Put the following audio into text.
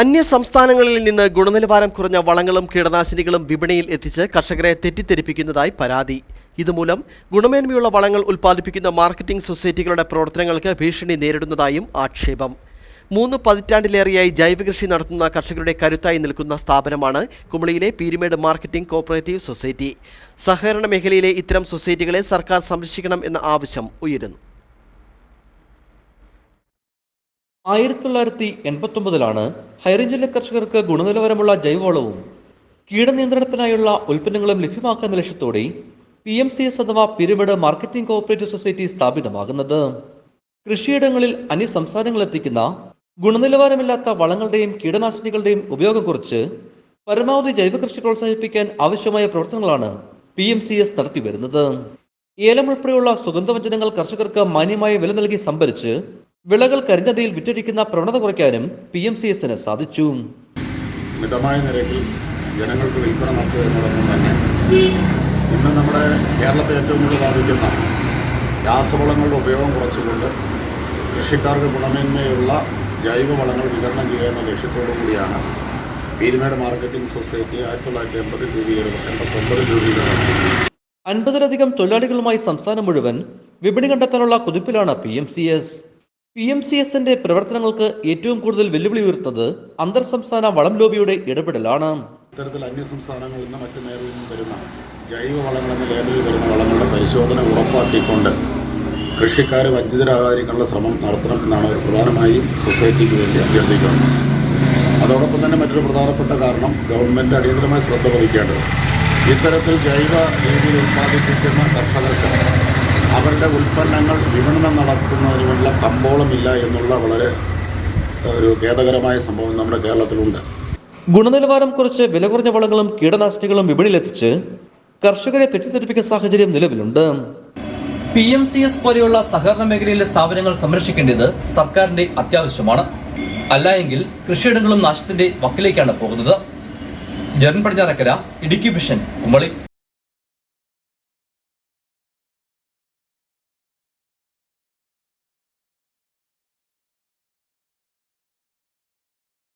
അന്യ സംസ്ഥാനങ്ങളിൽ നിന്ന് ഗുണനിലവാരം കുറഞ്ഞ വളങ്ങളും കീടനാശിനികളും വിപണിയിൽ എത്തിച്ച് കർഷകരെ തെറ്റിദ്ധരിപ്പിക്കുന്നതായി പരാതി. ഇതുമൂലം ഗുണമേന്മയുള്ള വളങ്ങൾ ഉൽപ്പാദിപ്പിക്കുന്ന മാർക്കറ്റിംഗ് സൊസൈറ്റികളുടെ പ്രവർത്തനങ്ങൾക്ക് ഭീഷണി നേരിടുന്നതായും ആക്ഷേപം. മൂന്ന് പതിറ്റാണ്ടിലേറെയായി ജൈവകൃഷി നടത്തുന്ന കർഷകരുടെ കരുത്തായി നിൽക്കുന്ന സ്ഥാപനമാണ് കുമളിയിലെ പീരുമേട് മാർക്കറ്റിംഗ് കോപ്പറേറ്റീവ് സൊസൈറ്റി. സഹകരണ മേഖലയിലെ ഇത്തരം സൊസൈറ്റികളെ സർക്കാർ സംരക്ഷിക്കണം എന്ന ആവശ്യം ഉയരുന്നു. ആയിരത്തി തൊള്ളായിരത്തി എൺപത്തി ഒമ്പതിലാണ് ഹൈറേഞ്ചിലെ കർഷകർക്ക് ഗുണനിലവാരമുള്ള ജൈവവളവും കീടനിയന്ത്രണത്തിനായുള്ള ഉൽപ്പന്നങ്ങളും ലഭ്യമാക്കുന്ന ലക്ഷ്യത്തോടെ പി എം സി എസ് അഥവാ പിരമിഡ് മാർക്കറ്റിംഗ് കോഓപ്പറേറ്റീവ് സൊസൈറ്റി സ്ഥാപിതമാകുന്നത്. കൃഷിയിടങ്ങളിൽ അന്യ സംസ്ഥാനങ്ങളിൽ എത്തിക്കുന്ന ഗുണനിലവാരമില്ലാത്ത വളങ്ങളുടെയും കീടനാശിനികളുടെയും ഉപയോഗം കുറിച്ച് പരമാവധി ജൈവ കൃഷി പ്രോത്സാഹിപ്പിക്കാൻ ആവശ്യമായ പ്രവർത്തനങ്ങളാണ് പി എം സി എസ് നടത്തിവരുന്നത്. ഏലം ഉൾപ്പെടെയുള്ള സുഗന്ധവ്യഞ്ജനങ്ങൾ കർഷകർക്ക് മാന്യമായ വില നൽകി സംഭരിച്ച് വിളകൾ കരിഞ്ഞതയിൽ വിറ്റഴിക്കുന്ന പ്രവണത കുറയ്ക്കാനും പി എം സി എസിന് സാധിച്ചു. മിതമായ നിരക്കിൽ ജനങ്ങൾക്ക് വിൽപ്പന നടത്തുക എന്നതോടൊപ്പം തന്നെ ഇന്ന് നമ്മുടെ കേരളത്തെ ഏറ്റവും കൂടുതൽ ബാധിക്കുന്ന രാസവളങ്ങളുടെ ഉപയോഗം കുറച്ചുകൊണ്ട് കൃഷിക്കാർക്ക് ഗുണമേന്മയുള്ള ജൈവവളങ്ങൾ വിതരണം ചെയ്യുക എന്ന ലക്ഷ്യത്തോടു കൂടിയാണ് പീരുമേട് മാർക്കറ്റിംഗ് സൊസൈറ്റി ആയിരത്തി തൊള്ളായിരത്തി എൺപത് രൂപീകരണം എൺപത്തൊമ്പതിൽ രൂപീകരണം അൻപതിലധികം തൊഴിലാളികളുമായി സംസ്ഥാനം മുഴുവൻ വിപണി കണ്ടെത്താനുള്ള കുതിപ്പിലാണ് P M C S. P M C എസിന്റെ പ്രവർത്തനങ്ങൾക്ക് ഏറ്റവും കൂടുതൽ വെല്ലുവിളി ഉയർത്തുന്നത് അന്തർ സംസ്ഥാന വളം ലോബിയുടെ ഇടപെടലാണ്. ഇത്തരത്തിൽ അന്യ സംസ്ഥാനങ്ങളിൽ നിന്ന് മറ്റു മേഖലയിൽ നിന്ന് വരുന്ന ജൈവ വളങ്ങൾ എന്ന ലേബലിൽ വരുന്ന വളങ്ങളുടെ പരിശോധന ഉറപ്പാക്കിക്കൊണ്ട് കൃഷിക്കാർ വഞ്ചിതരാകാതിരിക്കാനുള്ള ശ്രമം നടത്തണം എന്നാണ് ഒരു പ്രധാനമായും സൊസൈറ്റിക്ക് വേണ്ടി അഭ്യർത്ഥിക്കുന്നത്. അതോടൊപ്പം തന്നെ മറ്റൊരു പ്രധാനപ്പെട്ട കാരണം ഗവൺമെന്റ് അടിയന്തരമായി ശ്രദ്ധ പതിക്കേണ്ടത് ഇത്തരത്തിൽ ജൈവ രീതിയിൽ ഉൽപ്പാദിപ്പിക്കുന്ന കർഷകർക്ക് അവരുടെ ഉൽപ്പന്നങ്ങൾ വിപണനം നടത്തുന്നതിനുള്ള കമ്പോളമില്ല എന്നുള്ള വളരെ ഒരു ഖേദകരമായ സംഭവം നമ്മുടെ കേരളത്തിലുണ്ട്. ഗുണനിലവാരം കുറച്ച് വില കുറഞ്ഞ വളങ്ങളും കീടനാശിനികളും വിപണിയിലെത്തിച്ച് കർഷകരെ തെറ്റിദ്ധരിപ്പിക്കുന്ന സാഹചര്യം നിലവിലുണ്ട്. പി എം സി എസ് പോലെയുള്ള സഹകരണ മേഖലയിലെ സ്ഥാപനങ്ങൾ സംരക്ഷിക്കേണ്ടത് സർക്കാരിന്റെ അത്യാവശ്യമാണ്. അല്ല എങ്കിൽ കൃഷിയിടങ്ങളും നാശത്തിന്റെ വക്കിലേക്കാണ് പോകുന്നത്. ജനൻ പടിഞ്ഞാറക്കര ഇടുക്കി വിഷൻ കുമളി.